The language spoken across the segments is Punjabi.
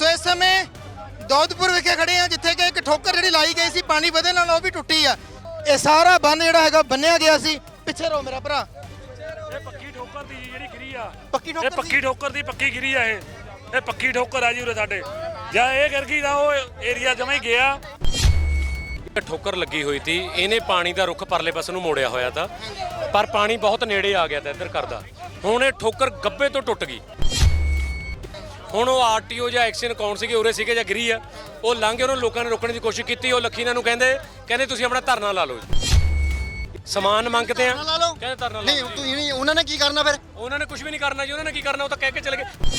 ਸੋ ਇਸ ਸਮੇਂ ਦੌਦਪੁਰ ਵਿਖੇ ਖੜੇ ਆ ਜਿੱਥੇ ਕਿ ਇੱਕ ਠੋਕਰ ਜਿਹੜੀ ਲਾਈ ਗਈ ਸੀ ਪਾਣੀ ਵਧੇ ਨਾਲ ਉਹ ਵੀ ਟੁੱਟੀ ਆ। ਇਹ ਸਾਰਾ ਬੰਨ ਜਿਹੜਾ ਹੈਗਾ ਬੰਨਿਆ ਗਿਆ ਸੀ। ਪਿੱਛੇ ਰੋ ਮੇਰਾ ਭਰਾ। ਇਹ ਪੱਕੀ ਠੋਕਰ ਦੀ ਜਿਹੜੀ ਗਿਰੀ ਆ। ਪੱਕੀ ਇਹ ਪੱਕੀ ਠੋਕਰ ਦੀ ਪੱਕੀ ਗਿਰੀ ਆ ਇਹ। ਇਹ ਪੱਕੀ ਠੋਕਰ ਆ ਜੀ ਉਰੇ ਸਾਡੇ। ਜਾਂ ਇਹ ਗਿਰ ਗਈ ਤਾਂ ਉਹ ਏਰੀਆ ਜਮਾ ਹੀ ਗਿਆ। ਇਹ ਠੋਕਰ ਲੱਗੀ ਹੋਈ ਸੀ। ਇਹਨੇ ਪਾਣੀ ਦਾ ਰੁੱਖ ਪਰਲੇ ਪਾਸੇ ਨੂੰ ਮੋੜਿਆ ਹੋਇਆ ਤਾਂ। ਪਰ ਪਾਣੀ ਬਹੁਤ ਨੇੜੇ ਆ ਗਿਆ ਤਾਂ ਇੱਧਰ ਕਰਦਾ ਹੁਣ ਇਹ ਠੋਕਰ ਗੱਬੇ ਤੋਂ ਟੁੱਟ ਗਈ। ਹੁਣ ਉਹ ਆਰਟੀਓ ਜਾਂ ਐਕਸ਼ਨ ਕੌਣ ਸੀਗੇ ਉਰੇ ਸੀਗੇ ਜਾਂ ਗਿਰੀ ਆ ਉਹ ਲੰਘ ਕੇ ਉਹਨਾਂ ਲੋਕਾਂ ਨੇ ਰੋਕਣ ਦੀ ਕੋਸ਼ਿਸ਼ ਕੀਤੀ ਉਹ ਲੱਖੀ ਇਹਨਾਂ ਨੂੰ ਕਹਿੰਦੇ ਕਹਿੰਦੇ ਤੁਸੀਂ ਆਪਣਾ ਧਰਨਾ ਲਾ ਲਓ ਜੀ। ਸਮਾਨ ਮੰਗਦੇ ਆ ਲਾ ਲਓ? ਕਹਿੰਦੇ ਧਰਨਾ ਲਾ ਨਹੀਂ ਲਓ। ਤੁਸੀਂ ਨਹੀਂ ਉਹਨਾਂ ਨੇ ਕੀ ਕਰਨਾ ਫਿਰ? ਉਹਨਾਂ ਨੇ ਕੁਝ ਵੀ ਨਹੀਂ ਕਰਨਾ ਜੀ ਉਹਨਾਂ ਨੇ ਕੀ ਕਰਨਾ ਉਹ ਤਾਂ ਕਹਿ ਕੇ ਚਲੇ ਗਏ।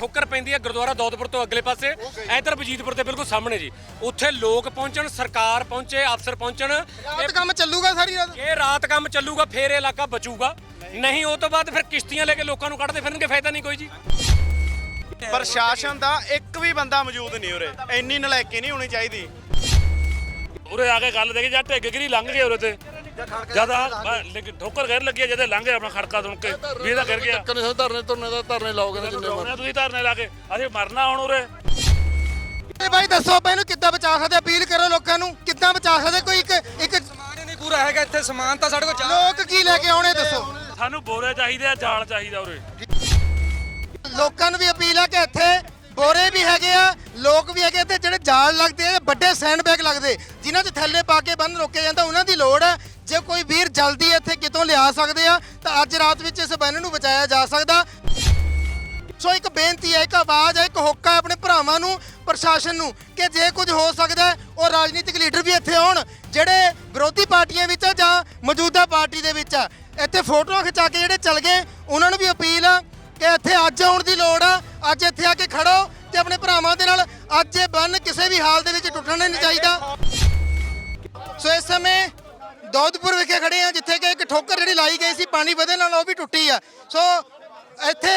ਠੋਕਰ ਪੈਂਦੀ ਹੈ ਗੁਰਦੁਆਰਾ ਦੌਦਪੁਰ ਤੋਂ ਅਗਲੇ ਪਾਸੇ ਇਧਰ ਬਜੀਤਪੁਰ ਦੇ ਬਿਲਕੁਲ ਸਾਹਮਣੇ ਜੀ। ਉੱਥੇ ਲੋਕ ਪਹੁੰਚਣ ਸਰਕਾਰ ਪਹੁੰਚੇ ਅਫਸਰ ਪਹੁੰਚਣ। ਰਾਤ ਕੰਮ ਚੱਲੂਗਾ ਸਾਰੀ ਰਾਤ? ਇਹ ਰਾਤ ਕੰਮ ਚੱਲੂਗਾ ਫੇਰ ਇਲਾਕਾ ਬਚੂਗਾ। ਨਹੀਂ ਉਹ ਤੋਂ ਬਾਅਦ ਫਿਰ ਕਿਸ਼ਤੀਆਂ ਲੈ ਕੇ ਲੋਕਾਂ ਨੂੰ ਕੱਢਦੇ ਫਿਰਨਗੇ ਫਾਇਦਾ ਨਹੀਂ ਕੋਈ ਜੀ। ਪ੍ਰਸ਼ਾਸਨ ਦਾ ਇੱਕ ਵੀ ਬੰਦਾ ਮੌਜੂਦ ਨਹੀਂ ਉਰੇ। ਇੰਨੀ ਨਲਾਇਕੀ ਨਹੀਂ ਹੋਣੀ ਚਾਹੀਦੀ। ਉਰੇ ਆ ਕੇ ਗੱਲ ਦੇਖੀ ਜਾਂ ਢਿੱਗ ਗਿਰੀ ਲੰਘ ਗਏ ਉਰੇ ਤੇ। ਜਦ ਠੋਕਰ ਗਿਰ ਲੱਗੀ ਜਦੇ ਲੰਘ ਗਏ ਆਪਣਾ ਖੜਕਾ ਸੁਣ ਕੇ। ਵੀ ਇਹਦਾ ਗਿਰ ਗਿਆ। ਕਨੇ ਧਰਨੇ ਧਰਨੇ ਦਾ ਧਰਨੇ ਲਾਓਗੇ ਨਾ ਜਿੰਨੇ ਆ ਤੁਸੀਂ ਧਰਨੇ ਲਾ ਕੇ। ਅਸੀਂ ਮਰਨਾ ਹੁਣ ਉਰੇ। ਇਹ ਬਾਈ ਦੱਸੋ ਆਪਾਂ ਇਹਨੂੰ ਕਿੱਦਾਂ ਬਚਾ ਸਕਦੇ ਅਪੀਲ ਕਰੋ ਲੋਕਾਂ ਨੂੰ ਕਿੱਦਾਂ ਬਚਾ ਸਕਦੇ ਕੋਈ ਇੱਕ ਇੱਕ ਸਮਾਨ ਹੀ ਨਹੀਂ ਪੂਰਾ ਹੈਗਾ ਇੱਥੇ ਸਮਾਨ ਤਾਂ ਸਾਡੇ ਕੋਲ ਲੋਕ ਕੀ ਲੈ ਕੇ ਆਉਣੇ ਦੱਸੋ। ਸਾਨੂੰ ਬੋਰੇ ਚਾਹੀਦੇ ਆ ਜਾਲ ਚਾਹੀਦਾ ਉਰੇ। ਲੋਕਾਂ ਨੂੰ ਵੀ ਅਪੀਲ ਆ ਕਿ ਇੱਥੇ ਬੋਰੇ ਵੀ ਹੈਗੇ ਆ, ਲੋਕ ਵੀ ਹੈਗੇ ਤੇ ਜਿਹੜੇ ਜਾਲ ਲੱਗਦੇ ਆ, ਵੱਡੇ ਸੈਂਡ ਬੈਗ ਲੱਗਦੇ। ਜਿਨ੍ਹਾਂ 'ਚ ਥੱਲੇ ਪਾ ਕੇ ਬੰਨ ਰੋਕਿਆ ਜਾਂਦਾ, ਉਹਨਾਂ ਦੀ ਲੋੜ ਹੈ ਜੇ ਕੋਈ ਵੀਰ ਜਲਦੀ ਇੱਥੇ ਕਿਤੋਂ ਲਿਆ ਸਕਦੇ ਆ, ਤਾਂ ਅੱਜ ਰਾਤ ਵਿੱਚ ਇਸ ਬੰਨ ਨੂੰ ਬਚਾਇਆ ਜਾ ਸਕਦਾ। ਸੋ ਇੱਕ ਬੇਨਤੀ ਹੈ ਇੱਕ ਆਵਾਜ਼ ਹੈ ਇੱਕ ਹੋਕਾ ਹੈ ਆਪਣੇ ਭਰਾਵਾਂ ਨੂੰ, ਪ੍ਰਸ਼ਾਸਨ ਨੂੰ, ਕਿ ਜੇ ਕੁਝ ਹੋ ਸਕਦਾ, ਉਹ ਰਾਜਨੀਤਿਕ ਲੀਡਰ ਵੀ ਇੱਥੇ ਆਉਣ, ਜਿਹੜੇ ਵਿਰੋਧੀ ਪਾਰਟੀਆਂ ਵਿੱਚ ਆ ਜਾਂ ਮੌਜੂਦਾ ਪਾਰਟੀ ਦੇ ਵਿੱਚ ਆ। ਇੱਥੇ ਫੋਟੋਆਂ ਖਿਚਾ ਕੇ ਜਿਹੜੇ ਚੱਲ ਗਏ, ਉਹਨਾਂ ਨੂੰ ਵੀ ਅਪੀਲ ਆ, ਕਿ ਇੱਥੇ ਅੱਜ ਆਉਣ ਦੀ ਲੋੜ ਆ ਅੱਜ ਇੱਥੇ ਆ ਕੇ ਖੜੋ ਤੇ ਆਪਣੇ ਭਰਾਵਾਂ ਦੇ ਨਾਲ ਅੱਜ ਇਹ ਬੰਨ ਕਿਸੇ ਵੀ ਹਾਲ ਦੇ ਵਿੱਚ ਟੁੱਟਣਾ ਨਹੀਂ ਚਾਹੀਦਾ। ਸੋ ਇਸ ਸਮੇਂ ਦੌਦਪੁਰ ਵਿਖੇ ਖੜੇ ਆ, ਜਿੱਥੇ ਕਿ ਇੱਕ ਠੋਕਰ ਜਿਹੜੀ ਲਾਈ ਗਈ ਸੀ, ਪਾਣੀ ਵਧੇ ਨਾਲ ਉਹ ਵੀ ਟੁੱਟੀ ਆ। ਸੋ ਇੱਥੇ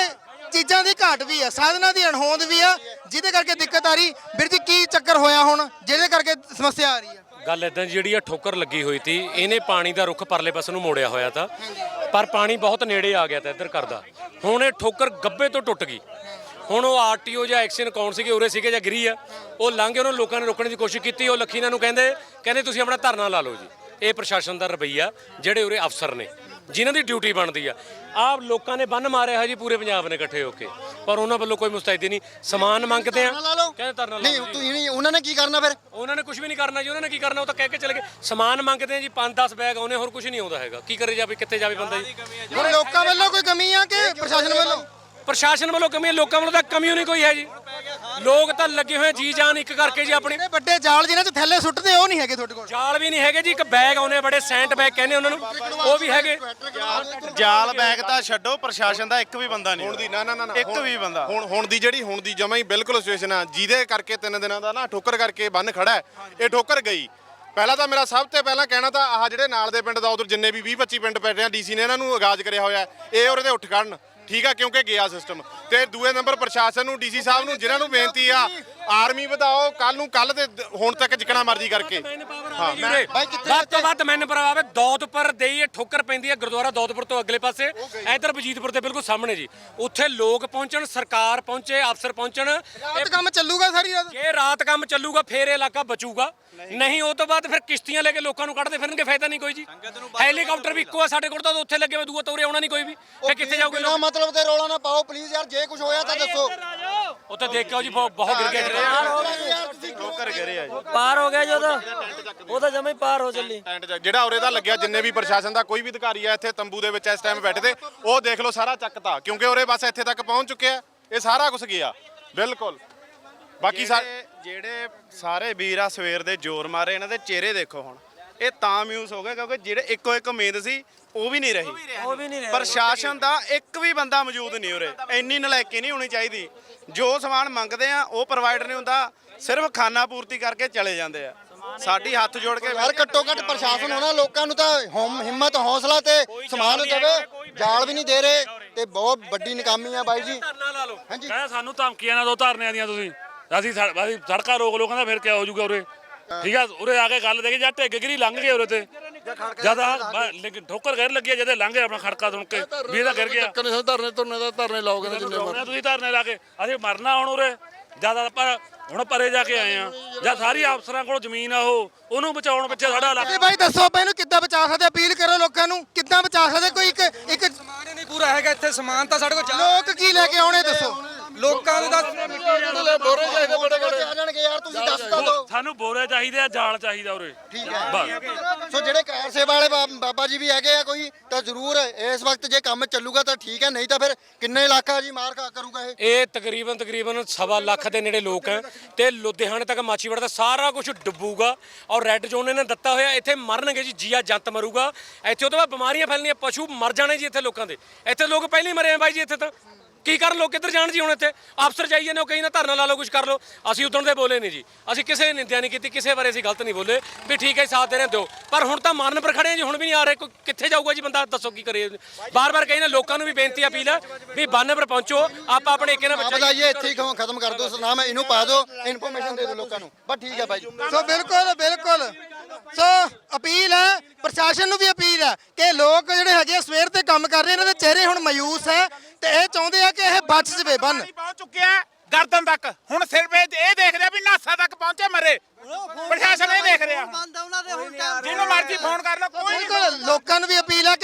ਚੀਜ਼ਾਂ ਦੀ ਘਾਟ ਵੀ ਆ, ਸਾਧਨਾਂ ਦੀ ਅਣਹੋਂਦ ਵੀ ਆ, ਜਿਹਦੇ ਕਰਕੇ ਦਿੱਕਤ ਆ ਰਹੀ। ਵੀਰ ਜੀ, ਕੀ ਚੱਕਰ ਹੋਇਆ ਹੁਣ, ਜਿਹਦੇ ਕਰਕੇ ਸਮੱਸਿਆ ਆ ਰਹੀ ਆ? ਗੱਲ ਇਦਾਂ ਜਿਹੜੀ ਆ ਠੋਕਰ ਲੱਗੀ ਹੋਈ ਸੀ, ਇਹਨੇ ਪਾਣੀ ਦਾ ਰੁੱਖ ਪਰਲੇ ਪਾਸੇ ਨੂੰ ਮੋੜਿਆ ਹੋਇਆ ਤਾਂ, ਪਰ ਪਾਣੀ ਬਹੁਤ ਨੇੜੇ ਆ ਗਿਆ ਤਾਂ ਇੱਧਰ ਕਰਦਾ ਹੁਣ ਇਹ ਠੋਕਰ ਗੱਬੇ ਤੋਂ ਟੁੱਟ ਗਈ। ਹੁਣ ਉਹ ਆਰਟੀਓ ਜਾਂ ਐਕਸ਼ਨ ਕੌਣ ਸੀਗੇ ਉਰੇ ਸੀਗੇ ਜਾਂ ਗਿਰੀ ਆ ਉਹ ਲੰਘ ਕੇ ਉਹਨਾਂ ਲੋਕਾਂ ਨੇ ਰੋਕਣ ਦੀ ਕੋਸ਼ਿਸ਼ ਕੀਤੀ ਉਹ ਲੱਖੀ ਇਹਨਾਂ ਨੂੰ ਕਹਿੰਦੇ ਕਹਿੰਦੇ ਤੁਸੀਂ ਆਪਣਾ ਧਰਨਾ ਲਾ ਲਓ ਜੀ। ਇਹ ਪ੍ਰਸ਼ਾਸਨ ਦਾ ਰਵੱਈਆ ਜਿਹੜੇ ਉਰੇ ਅਫਸਰ ਨੇ ਜਿਨ੍ਹਾਂ ਦੀ ਡਿਊਟੀ ਬਣਦੀ ਆ। ਆਹ ਲੋਕਾਂ ਨੇ ਬੰਨ ਮਾਰਿਆ ਹੈ ਜੀ ਪੂਰੇ ਪੰਜਾਬ ਨੇ ਇਕੱਠੇ ਹੋ ਕੇ। ਪਰ ਉਹਨਾਂ ਵੱਲੋਂ ਕੋਈ ਮੁਸਤੈਦੀ ਨਹੀਂ। ਸਮਾਨ ਮੰਗਦੇ ਆ। ਲਾ ਲਓ। ਕਹਿੰਦੇ ਧਰਨਾ ਲਾ ਨਹੀਂ ਲਓ ਜੀ। ਤੁਸੀਂ ਨਹੀਂ ਉਹਨਾਂ ਨੇ ਕੀ ਕਰਨਾ ਫਿਰ? ਉਹਨਾਂ ਨੇ ਕੁਝ ਵੀ ਨਹੀਂ ਕਰਨਾ ਜੀ ਉਹਨਾਂ ਨੇ ਕੀ ਕਰਨਾ ਉਹ ਤਾਂ ਕਹਿ ਕੇ ਚਲੇ ਗਏ। ਸਮਾਨ ਮੰਗਦੇ ਆ ਜੀ 5-10 ਬੈਗ ਆਉਨੇ ਹੋਰ ਕੁਝ ਨਹੀਂ ਆਉਂਦਾ ਹੈਗਾ। ਕੀ ਕਰੇ ਜਾਵੇ ਕਿੱਥੇ ਜਾਵੇ ਬੰਦਾ ਜੀ? ਹੁਣ ਲੋਕਾਂ ਵੱਲੋਂ ਕੋਈ ਕਮੀ ਆ ਕਿ ਪ੍ਰਸ਼ਾਸਨ ਵੱਲੋਂ? ਪ੍ਰਸ਼ਾਸਨ ਵੱਲੋਂ ਕਮੀ ਹੈ ਲੋਕਾਂ ਵੱਲੋਂ ਤਾਂ ਕਮੀ ਓ ਨਹੀਂ ਕੋਈ ਹੈ ਜੀ। ਲੋਕ ਤਾਂ ਲੱਗੇ ਹੋਏ ਜੀ ਜਾਨ ਇੱਕ ਕਰਕੇ ਜੀ ਆਪਣੀ। ਜਿਹੜੇ ਵੱਡੇ ਜਾਲ ਜਿਨ੍ਹਾਂ 'ਚ ਥੈਲੇ ਸੁੱਟਦੇ ਉਹ ਨਹੀਂ ਹੈਗੇ ਤੁਹਾਡੇ ਕੋਲ? ਜਾਲ ਵੀ ਨਹੀਂ ਹੈਗੇ ਜੀ ਇੱਕ ਬੈਗ ਆਉਨੇ ਬੜੇ ਸੈਂਟ ਬੈਗ ਕਹਿੰਦੇ ਉਹਨਾਂ ਨੂੰ। ਉਹ ਵੀ ਹੈਗੇ। ਜਾਲ ਬੈਗ ਤਾਂ ਛੱਡੋ ਪ੍ਰਸ਼ਾਸਨ ਦਾ ਇੱਕ ਵੀ ਬੰਦਾ ਨਹੀਂ ਹੁਣ ਦੀ ਨਾ ਨਾ ਨਾ ਨਾ, ਇੱਕ ਹੁਣ- ਵੀ ਬੰਦਾ। ਹੁਣ ਹੁਣ ਦੀ ਜਿਹੜੀ ਹੁਣ ਦੀ ਜਮਾ ਹੀ ਬਿਲਕੁਲ ਸਿਚੁਏਸ਼ਨ ਆ। ਜਿਹਦੇ ਕਰਕੇ ਤਿੰਨ ਦਿਨਾਂ ਦਾ ਨਾ ਠੋਕਰ ਕਰਕੇ ਬੰਨ ਖੜਾ ਹੈ ਇਹ ਠੋਕਰ ਗਈ। ਪਹਿਲਾਂ ਤਾਂ ਮੇਰਾ ਸਭ ਤੋਂ ਪਹਿਲਾਂ ਕਹਿਣਾ ਤਾਂ ਆਹ ਜਿਹੜੇ ਨਾਲ ਦੇ ਪਿੰਡ ਦਾ ਉਧਰ ਜਿੰਨੇ ਵੀ 20 25 ਪਿੰਡ ਪੈ ਰਹੇ ਆ ਡੀਸੀ ਨੇ ਇਹਨਾਂ ਨੂੰ ਆਗਾਜ਼ ਕਰਿਆ ਹੋਇਆ ਹੈ, ਇਹ ਉਹਦੇ ਤੇ ਉੱਠ ਖੜਨ ਠੀਕ ਆ, ਕਿਉਂਕਿ ਗਿਆ ਸਿਸਟਮ ਤੇ ਦੂਏ ਨੰਬਰ ਪ੍ਰਸ਼ਾਸਨ ਨੂੰ, ਡੀਸੀ ਸਾਹਿਬ ਨੂੰ, ਜਿਨ੍ਹਾਂ ਨੂੰ ਬੇਨਤੀ ਆ ਆਰਮੀ ਵਧਾਓ ਕੱਲ ਨੂੰ ਕੱਲ ਤੇ ਦ- ਹੁਣ ਤੱਕ ਜਿੱਕਣਾ ਮਰਜ਼ੀ ਕਰਕੇ। ਹਾਂ। ਵੱਧ ਤੋਂ ਵੱਧ ਮੈਨ ਆਵੇ। ਦੌਦਪੁਰ ਦੇ ਇਹ ਠੋਕਰ ਪੈਂਦੀ ਹੈ ਗੁਰਦੁਆਰਾ ਦੌਦਪੁਰ ਤੋਂ ਅਗਲੇ ਪਾਸੇ। ਇਧਰ ਬਜੀਤਪੁਰ ਦੇ ਬਿਲਕੁਲ ਸਾਹਮਣੇ ਜੀ। ਉੱਥੇ ਲੋਕ ਪਹੁੰਚਣ ਸਰਕਾਰ ਪਹੁੰਚੇ ਅਫਸਰ ਪਹੁੰਚਣ। ਰਾਤ ਕੰਮ ਚੱਲੂਗਾ ਸਾਰੀ ਰਾਤ? ਜੇ ਰਾਤ ਕੰਮ ਚੱਲੂਗਾ ਫੇਰ ਇਹ ਇਲਾਕਾ ਬਚੂਗਾ। ਨਹੀਂ। ਉਹ ਤੋਂ ਬਾਅਦ ਫਿਰ ਕਿਸ਼ਤੀਆਂ ਲੈ ਕੇ ਲੋਕਾਂ ਨੂੰ ਕੱਢਦੇ ਫਿਰਨਗੇ ਫਾਇਦਾ ਨਹੀਂ ਕੋਈ ਜੀ। ਹੈਲੀਕਾਪਟਰ ਵੀ ਇੱਕੋ ਆ ਸਾਡੇ ਕੋਲ ਤਾਂ ਉੱਥੇ ਲੱਗੇ ਹੋਏ ਦੂਆ ਤੋਰੇ ਆਉਣਾ ਨਹੀਂ ਕੋਈ ਵੀ। ਫੇ ਕਿੱਥੇ ਜਾਓਗੇ ਲੋਕ ਮਤਲਬ ਤੇ ਰੌਲਾ ਨਾ ਪਾਓ ਪਲੀਜ਼ ਯਾਰ ਜੇ ਕੁਝ ਹੋਇਆ ਤਾਂ ਦੱਸੋ। ਉੱਥੇ ਦੇਖਿਓ ਜੀ ਬਹੁਤ ਬਹੁਤ ਗਿਰ ਗਿਆ ਠੋਕਰ ਗਿਰੇ ਆ। ਜੀ। ਪਾਰ ਹੋ ਗਿਆ ਜਦੋਂ ਉਹ ਤਾਂ ਜਮੇ ਪਾਰ ਹੋ ਚੱਲੀ। ਟੈਂਟ ਜਿਹੜਾ ਉਰੇ ਦਾ ਲੱਗਿਆ ਜਿੰਨੇ ਵੀ ਪ੍ਰਸ਼ਾਸਨ ਦਾ ਕੋਈ ਵੀ ਅਧਿਕਾਰੀ ਆ ਇੱਥੇ ਤੰਬੂ ਦੇ ਵਿੱਚ ਇਸ ਟਾਈਮ ਬੈਠੇ ਤੇ ਉਹ ਦੇਖ ਲਓ ਸਾਰਾ ਚੱਕਤਾ ਕਿਉਂਕਿ ਉਰੇ ਬਸ ਇੱਥੇ ਤੱਕ ਪਹੁੰਚ ਚੁੱਕਿਆ ਇਹ ਸਾਰਾ ਕੁਝ ਗਿਆ। ਬਿਲਕੁਲ। ਬਾਕੀ ਸਾ ਜਿਹੜੇ- ਜਿਹੜੇ ਸਾਰੇ ਵੀਰ ਆ ਸਵੇਰ ਦੇ ਜ਼ੋਰ ਮਾਰੇ ਇਹਨਾਂ ਦੇ ਚਿਹਰੇ ਦੇਖੋ ਹੁਣ। ਇਹ ਤਾਂ ਮਿਊਸ ਹੋ ਗਏ ਕਿਉਂਕਿ ਜਿਹੜੇ ਇੱਕੋ ਇੱਕ ਉਮੀਦ ਸੀ ਉਹ ਵੀ ਨਹੀਂ ਰਹੀ। ਉਹ ਵੀ ਨਹੀਂ ਰਿਹਾ। ਪ੍ਰਸ਼ਾਸਨ ਦਾ ਇੱਕ ਵੀ ਬੰਦਾ ਮੌਜੂਦ ਨਹੀਂ ਉਰੇ। ਇੰਨੀ ਨਲਾਇਕੀ ਨਹੀਂ ਹੋਣੀ ਚਾਹੀਦੀ। ਜੋ ਸਮਾਨ ਮੰਗਦੇ ਆ ਉਹ ਪ੍ਰੋਵਾਈਡ ਨਹੀਂ ਹੁੰਦਾ। ਸਿਰਫ ਖਾਨਾ ਪੂਰਤੀ ਕਰਕੇ ਚਲੇ ਜਾਂਦੇ ਆ। ਸਾਡੀ ਹੱਥ ਜੋੜ ਕੇ ਯਾਰ ਘੱਟੋ ਘੱਟ ਪ੍ਰਸ਼ਾਸਨ ਹੋਣਾ ਲੋਕਾਂ ਨੂੰ ਤਾਂ ਹੌਮ- ਹਿੰਮਤ ਹੌਸਲਾ ਤੇ ਸਮਾਨ ਦੇਵੇ। ਜਾਲ ਵੀ ਨਹੀਂ ਦੇ ਰਹੇ ਤੇ ਬਹੁਤ ਵੱਡੀ ਨਕਾਮੀ ਆ ਬਾਈ ਜੀ। ਧਰਨਾ ਲਾ ਲਓ। ਹਾਂਜੀ। ਕਹਿੰਦਾ ਸਾਨੂੰ ਧਮਕੀਆਂ ਨਾ ਦੋ ਧਰਨਿਆਂ ਦੀਆਂ ਤੁਸੀਂ। ਅਸੀਂ ਸੜ- ਅਸੀਂ ਸੜਕਾਂ ਰੋਕ ਲੋ ਕਹਿੰਦਾ ਫਿਰ ਕਿਆ ਹੋ ਜਾਊਗਾ ਉਰੇ? ਠੀਕ ਆ ਉਰੇ ਆ ਕੇ ਗੱਲ ਦੇਖੀ ਜਾਂ ਢਿੱਗ ਗਿਰੀ ਲੰਘ ਗਏ ਉਰੇ ਤੇ। ਜਦ ਲੇਕਿਨ ਠੋਕਰ ਗਿਰ ਲੱਗੀ ਆ ਜਦੇ ਲੰਘ ਗਏ ਆਪਣਾ ਖੜਕਾ ਸੁਣ ਕੇ। ਵੀ ਇਹਦਾ ਗਿਰ ਗਿਆ। ਕਨੇ ਧਰਨੇ ਧਰਨੇ ਦਾ ਧਰਨੇ ਲਾਓਗੇ ਨਾ ਜਿੰਨੇ ਲਾਉਣੇ ਆ ਤੁਸੀਂ ਧਰਨੇ ਲਾ ਕੇ ਅਸੀਂ ਮਰਨਾ ਹੁਣ ਉਰੇ। ਜ਼ਿਆਦਾ ਪਰ ਹੁਣ ਪਰੇ ਜਾ ਕੇ ਆਏ ਆ। ਜਾਂ ਸਾਰੀ ਅਫਸਰਾਂ ਕੋਲ ਜ਼ਮੀਨ ਆ ਉਹ ਉਹਨੂੰ ਬਚਾਉਣ ਪਿੱਛੇ ਸਾਡਾ ਇਲਾਕਾ। ਤੇ ਬਾਈ ਦੱਸੋ ਆਪਾਂ ਇਹਨੂੰ ਕਿੱਦਾਂ ਬਚਾ ਸਕਦੇ ਅਪੀਲ ਕਰੋ ਲੋਕਾਂ ਨੂੰ ਕਿੱਦਾਂ ਬਚਾ ਸਕਦੇ ਕੋਈ ਇੱਕ ਇੱਕ ਸਮਾਨ ਹੀ ਨਹੀਂ ਪੂਰਾ ਹੈਗਾ ਇੱਥੇ ਸਮਾਨ ਤਾਂ ਸਾਡੇ ਕੋਲ ਲੋਕ ਕੀ ਲੈ ਕੇ ਆਉਣੇ ਦੱਸੋ। ਲੋਕਾਂ ਨੂੰ ਤਾਂ ਬੋਰੇ ਚਾਹੀਦੇ ਬੜੇ ਬੜੇ ਆ ਜਾਣਗੇ ਯਾਰ ਤੁਸੀਂ ਦੱਸ ਤਾਂ ਦਿਓ ਸਾਨੂੰ ਬੋਰੇ ਚਾਹੀਦੇ ਆ ਜਾਲ ਚਾਹੀਦਾ ਉਰੇ। ਠੀਕ ਹੈ। ਬਸ। ਸੋ ਜਿਹੜੇ ਕਾਰ ਸੇਵਾ ਵਾਲੇ ਬਾ- ਬਾਬਾ ਜੀ ਵੀ ਹੈਗੇ ਆ ਕੋਈ ਤਾਂ ਜ਼ਰੂਰ ਇਸ ਵਕਤ ਜੇ ਕੰਮ ਚੱਲੂਗਾ ਤਾਂ ਠੀਕ ਹੈ ਨਹੀਂ ਤਾਂ ਫਿਰ ਕਿੰਨੇ ਇਲਾਕਾ ਜੀ ਮਾਰ ਖਾ ਕਰੂਗਾ ਇਹ? ਇਹ ਤਕਰੀਬਨ ਤਕਰੀਬਨ ਸਵਾ ਲੱਖ ਦੇ ਨੇੜੇ ਲੋਕ ਹੈ ਤੇ ਲੁਧਿਆਣੇ ਤੱਕ ਮਾਛੀਵਾੜਾ ਦਾ ਸਾਰਾ ਕੁਝ ਡੁੱਬੂਗਾ ਔਰ ਰੈੱਡ ਜ਼ੋਨ ਇਹਨਾਂ ਨੇ ਦਿੱਤਾ ਹੋਇਆ ਇੱਥੇ ਮਰਨਗੇ ਜੀ ਜੀਆ ਜੰਤ ਮਰੂਗਾ। ਇੱਥੇ ਉਹਦੇ ਬਾਅਦ ਬਿਮਾਰੀਆਂ ਫੈਲਣੀਆਂ ਪਸ਼ੂ ਮਰ ਜਾਣੇ ਜੀ ਇੱਥੇ ਲੋਕਾਂ ਦੇ। ਇੱਥੇ ਲੋਕ ਪਹਿਲਾਂ ਹੀ ਮਰੇ ਆ ਬਾਈ ਜੀ ਇੱਥੇ ਤਾਂ। ਕੀ ਕਰਨ ਲੋਕ ਕਿੱਧਰ ਜਾਣ ਜੀ ਹੁਣ ਇੱਥੇ? ਅਫਸਰ ਚਾਹੀਏ ਨੇ ਉਹ ਕਹੀ ਨਾ ਧਰਨਾ ਲਾ ਲਓ ਕੁਝ ਕਰ ਲਓ। ਅਸੀਂ ਉਦੋਂ ਦੇ ਬੋਲੇ ਨਹੀਂ ਜੀ। ਅਸੀਂ ਕਿਸੇ ਨੇ ਨਿੰਦਿਆ ਨਹੀਂ ਕੀਤੀ ਕਿਸੇ ਬਾਰੇ ਅਸੀਂ ਗਲਤ ਨਹੀਂ ਬੋਲੇ। ਵੀ ਠੀਕ ਹੈ ਸਾਥ ਦੇ ਰਹੇ ਦਿਓ। ਪਰ ਹੁਣ ਤਾਂ ਮਰਨ ਪਰ ਖੜੇ ਆ ਜੀ ਹੁਣ ਵੀ ਨਹੀਂ ਆ ਰਹੇ। ਕੋਈ ਕਿੱਥੇ ਜਾਊਗਾ ਜੀ ਬੰਦਾ? ਦੱਸੋ ਕੀ ਕਰੇ। ਬਾਰ-ਬਾਰ ਕਹੀ ਨਾ ਲੋਕਾਂ ਨੂੰ ਵੀ ਬੇਨਤੀ ਅਪੀਲ ਹੈ ਵੀ ਬੰਨ ਪਰ ਪਹੁੰਚੋ। ਆਪਾਂ ਆਪਣੇ ਨਾਲ ਆ ਬੱਚਾ ਬਤਾਈਏ ਇੱਥੇ ਹੀ ਖਤਮ- ਖਤਮ ਕਰ ਦਿਓ ਨਾਮ ਇਹਨੂੰ ਪਾ ਦਿਓ ਇਨਫੋਰਮੇਸ਼ਨ ਦੇ ਦਿਓ ਲੋਕਾਂ ਨੂੰ। ਬਸ ਠੀਕ ਹੈ ਬਾਈ ਜੀ। ਸੋ ਬਿਲਕੁਲ ਬਿਲਕੁਲ। ਸੋ ਅਪੀਲ ਹੈ ਪ੍ਰਸ਼ਾਸਨ ਨੂੰ ਵੀ ਅਪੀਲ ਹੈ ਕਿ ਲੋਕ ਜਿਹੜੇ ਹੈਗੇ ਆ ਸਵੇਰ ਤੇ ਕੰਮ ਕਰ ਰਹੇ ਇਹਨਾਂ ਦੇ ਚਿਹਰੇ ਹੁਣ ਮਾਯੂਸ ਹੈ ਤੇ ਇਹ ਚਾਹੁੰਦੇ ਆ ਕਿ ਇਹ ਬਚ ਜਵੇ ਬੰਨ। ਪਹੁੰਚ ਚੁੱਕਿਆ ਹੈ ਗਰਦਨ ਤੱਕ। ਹੁਣ ਸਿਰਫ ਇਹ ਇਹ ਦੇਖ ਰਿਹਾ ਵੀ ਨਾਸਾ ਤੱਕ ਪਹੁੰਚੇ ਮਰੇ। ਪ੍ਰਸ਼ਾਸਨ ਇਹ ਦੇਖ ਰਿਹਾ। ਜਿਹਨੂੰ ਮਰਜ਼ੀ ਫੋਨ ਕਰ ਲਓ ਕੋਈ ਬਿਲਕੁਲ ਲੋਕਾਂ ਨੂੰ ਵੀ ਅਪੀਲ ਹੈ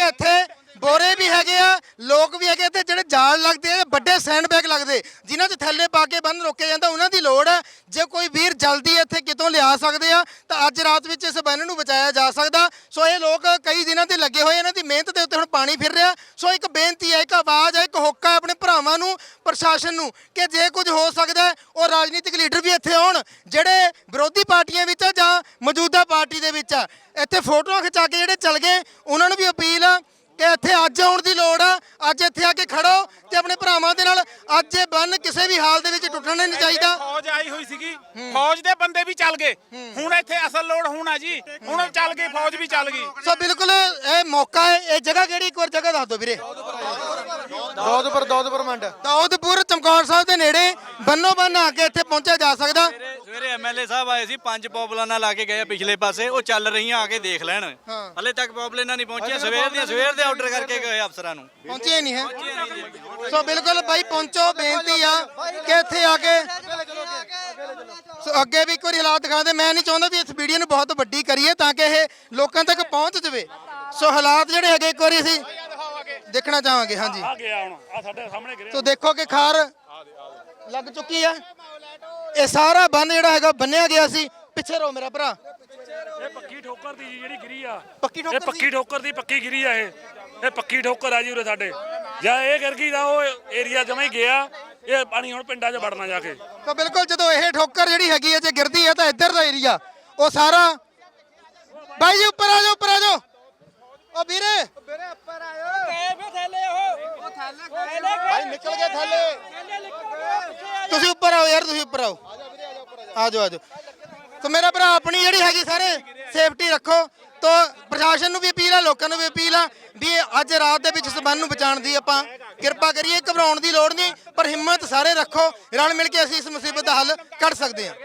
ਬੋਰੇ ਵੀ ਹੈਗੇ ਆ, ਲੋਕ ਵੀ ਹੈਗੇ ਤੇ ਜਿਹੜੇ ਜਾਲ ਲੱਗਦੇ ਆ ਵੱਡੇ ਸੈਂਡ ਬੈਗ ਲੱਗਦੇ। ਜਿਨ੍ਹਾਂ 'ਚ ਥੱਲੇ ਪਾ ਕੇ ਬੰਨ ਰੋਕਿਆ ਜਾਂਦਾ, ਉਹਨਾਂ ਦੀ ਲੋੜ ਹੈ ਜੇ ਕੋਈ ਵੀਰ ਜਲਦੀ ਇੱਥੇ ਕਿਤੋਂ ਲਿਆ ਸਕਦੇ ਆ, ਤਾਂ ਅੱਜ ਰਾਤ ਵਿੱਚ ਇਸ ਬੰਨ ਨੂੰ ਬਚਾਇਆ ਜਾ ਸਕਦਾ। ਸੋ ਇਹ ਲੋਕ ਕਈ ਦਿਨਾਂ ਤੇ ਲੱਗੇ ਹੋਏ ਇਹਨਾਂ ਦੀ ਮਿਹਨਤ ਦੇ ਉੱਤੇ ਹੁਣ ਪਾਣੀ ਫਿਰ ਰਿਹਾ। ਸੋ ਇੱਕ ਬੇਨਤੀ ਹੈ ਇੱਕ ਆਵਾਜ਼ ਹੈ ਇੱਕ ਹੋਕਾ ਹੈ ਆਪਣੇ ਭਰਾਵਾਂ ਨੂੰ, ਪ੍ਰਸ਼ਾਸਨ ਨੂੰ ਕਿ ਜੇ ਕੁਝ ਹੋ ਸਕਦਾ, ਉਹ ਰਾਜਨੀਤਿਕ ਲੀਡਰ ਵੀ ਇੱਥੇ ਆਉਣ, ਜਿਹੜੇ ਵਿਰੋਧੀ ਪਾਰਟੀਆਂ ਵਿੱਚ ਆ ਜਾਂ ਮੌਜੂਦਾ ਪਾਰਟੀ ਦੇ ਵਿੱਚ ਆ। ਇੱਥੇ ਫੋਟੋਆਂ ਖਿਚਾ ਕੇ ਜਿਹੜੇ ਚੱਲ ਗਏ, ਉਹਨਾਂ ਨੂੰ ਵੀ ਅਪੀਲ ਆ ਕਿ ਇੱਥੇ ਅੱਜ ਆਉਣ ਦੀ ਲੋੜ ਆ। ਅੱਜ ਇੱਥੇ ਆ ਕੇ ਖੜੋ ਤੇ ਆਪਣੇ ਭਰਾਵਾਂ ਦੇ ਨਾਲ ਅੱਜ ਇਹ ਬੰਨ ਕਿਸੇ ਵੀ ਹਾਲ ਦੇ ਵਿੱਚ ਟੁੱਟਣਾ ਨਹੀਂ ਚਾਹੀਦਾ। ਫੌਜ ਆਈ ਹੋਈ ਸੀਗੀ। ਫੌਜ ਦੇ ਬੰਦੇ ਵੀ ਚੱਲ ਗਏ। ਹੁਣ ਇੱਥੇ ਅਸਲ ਲੋੜ ਹੁਣ ਆ ਜੀ। ਹੁਣ ਚੱਲ ਗਈ ਫੌਜ ਵੀ ਚੱਲ ਗਈ। ਸੋ ਬਿਲਕੁਲ ਇਹ ਮੌਕਾ ਹੈ। ਇਹ ਜਗ੍ਹਾ ਕਿਹੜੀ? ਇੱਕ ਵਾਰ ਜਗ੍ਹਾ ਦੱਸ ਦਿਓ ਵੀਰੇ। ਦੋਦਪੁਰ ਦੋਦਪੁਰ ਮੰਡ। ਦਾਊਦਪੁਰ ਚਮਕੌਰ ਸਾਹਿਬ ਦੇ ਨੇੜੇ ਬੰਨੋ ਬੰਨ ਆ ਕੇ ਇੱਥੇ ਪਹੁੰਚਿਆ ਜਾ ਸਕਦਾ। ਸਵੇਰੇ ਐਮਐਲਏ ਸਾਹਿਬ ਆਏ ਸੀ ਪੰਜ ਪੌਪਲਾਨਾਂ ਲਾ ਕੇ ਗਏ ਆ ਪਿਛਲੇ ਪਾਸੇ ਉਹ ਚੱਲ ਰਹੀਆਂ ਆ ਕੇ ਦੇਖ ਲੈਣ। ਹਲੇ ਤੱਕ ਪੌਪਲਾਨਾਂ ਨਹੀਂ ਪਹੁੰਚੀਆਂ ਸਵੇਰ ਦੀਆਂ ਸਵੇਰ ਦੇ ਆਰਡਰ ਕਰਕੇ ਗਏ ਅਫਸਰਾਂ ਨੂੰ। ਪਹੁੰਚੇ ਨਹੀਂ ਹੈ। ਸੋ ਬਿਲਕੁਲ ਬਾਈ ਪਹੁੰਚੋ ਬੇਨਤੀ ਆ ਕਿ ਇੱਥੇ ਆ ਕੇ ਸੋ ਅੱਗੇ ਵੀ ਇੱਕ ਵਾਰੀ ਹਾਲਾਤ ਦਿਖਾਉਂਦੇ। ਮੈਂ ਨਹੀਂ ਚਾਹੁੰਦਾ ਵੀ ਇਸ ਵੀਡੀਓ ਨੂੰ ਬਹੁਤ ਵੱਡੀ ਕਰੀਏ ਤਾਂ ਕਿ ਇਹ ਲੋਕਾਂ ਤੱਕ ਪਹੁੰਚ ਜਾਵੇ। ਸੋ ਹਾਲਾਤ ਜਿਹੜੇ ਹੈਗੇ ਇੱਕ ਵਾਰੀ ਅਸੀਂ ਦੇਖਣਾ ਚਾਹਾਂਗੇ ਹਾਂਜੀ। ਆ ਗਿਆ ਹੁਣ ਆ ਸਾਡੇ ਸਾਹਮਣੇ ਗਿਰੇ ਸੋ ਦੇਖੋ ਕਿ ਖਾਰ ਲੱਗ ਚੁੱਕੀ ਆ। ਇਹ ਸਾਰਾ ਬੰਨ ਜਿਹੜਾ ਹੈਗਾ ਬੰਨਿਆ ਗਿਆ ਸੀ। ਪਿੱਛੇ ਰੋ ਮੇਰਾ ਭਰਾ। ਇਹ ਪੱਕੀ ਠੋਕਰ ਦੀ ਜੀ ਜਿਹੜੀ ਗਿਰੀ ਆ। ਪੱਕੀ ਠੋਕਰ ਇਹ ਪੱਕੀ ਠੋਕਰ ਦੀ ਪੱਕੀ ਗਿਰੀ ਆ ਇਹ। ਇਹ ਪੱਕੀ ਠੋਕਰ ਆ ਜੀ ਉਰੇ ਸਾਡੇ। ਜਾਂ ਇਹ ਗਿਰ ਗਈ ਤਾਂ ਉਹ ਏਰੀਆ ਜਮਾ ਹੀ ਗਿਆ। ਇਹ ਪਾਣੀ ਹੁਣ ਪਿੰਡਾਂ 'ਚ ਵੜਨਾ ਜਾ ਕੇ। ਤਾਂ ਬਿਲਕੁਲ ਜਦੋਂ ਇਹ ਠੋਕਰ ਜਿਹੜੀ ਹੈਗੀ ਹੈ ਜੇ ਗਿਰਦੀ ਹੈ ਤਾਂ ਇੱਧਰ ਦਾ ਏਰੀਆ ਉਹ ਸਾਰਾ ਬਾਈ ਜੀ ਉੱਪਰ ਆ ਜਾਓ ਉੱਪਰ ਆ ਜਾਓ। ਉਹ ਵੀਰੇ ਭਾਈ ਨਿਕਲ ਗਏ ਥੱਲੇ। ਤੁਸੀਂ ਉੱਪਰ ਆਓ ਯਾਰ, ਤੁਸੀਂ ਉੱਪਰ ਆਓ। ਆ ਜਾਓ ਆ ਜਾਓ ਤਾਂ ਮੇਰਾ ਭਰਾ ਆਪਣੀ ਜਿਹੜੀ ਹੈਗੀ ਸਾਰੇ ਸੇਫਟੀ ਰੱਖੋ। ਤੋ ਪ੍ਰਸ਼ਾਸਨ ਨੂੰ ਵੀ ਅਪੀਲ ਆ, ਲੋਕਾਂ ਨੂੰ ਵੀ ਅਪੀਲ ਆ ਵੀ ਅੱਜ ਰਾਤ ਦੇ ਵਿੱਚ ਸਬੰਧ ਨੂੰ ਬਚਾਉਣ ਦੀ ਆਪਾਂ ਕਿਰਪਾ ਕਰੀਏ, ਘਬਰਾਉਣ ਦੀ ਲੋੜ ਨਹੀਂ, ਪਰ ਹਿੰਮਤ ਸਾਰੇ ਰੱਖੋ। ਰਲ ਮਿਲ ਕੇ ਅਸੀਂ ਇਸ ਮੁਸੀਬਤ ਦਾ ਹੱਲ ਕੱਢ ਸਕਦੇ ਹਾਂ।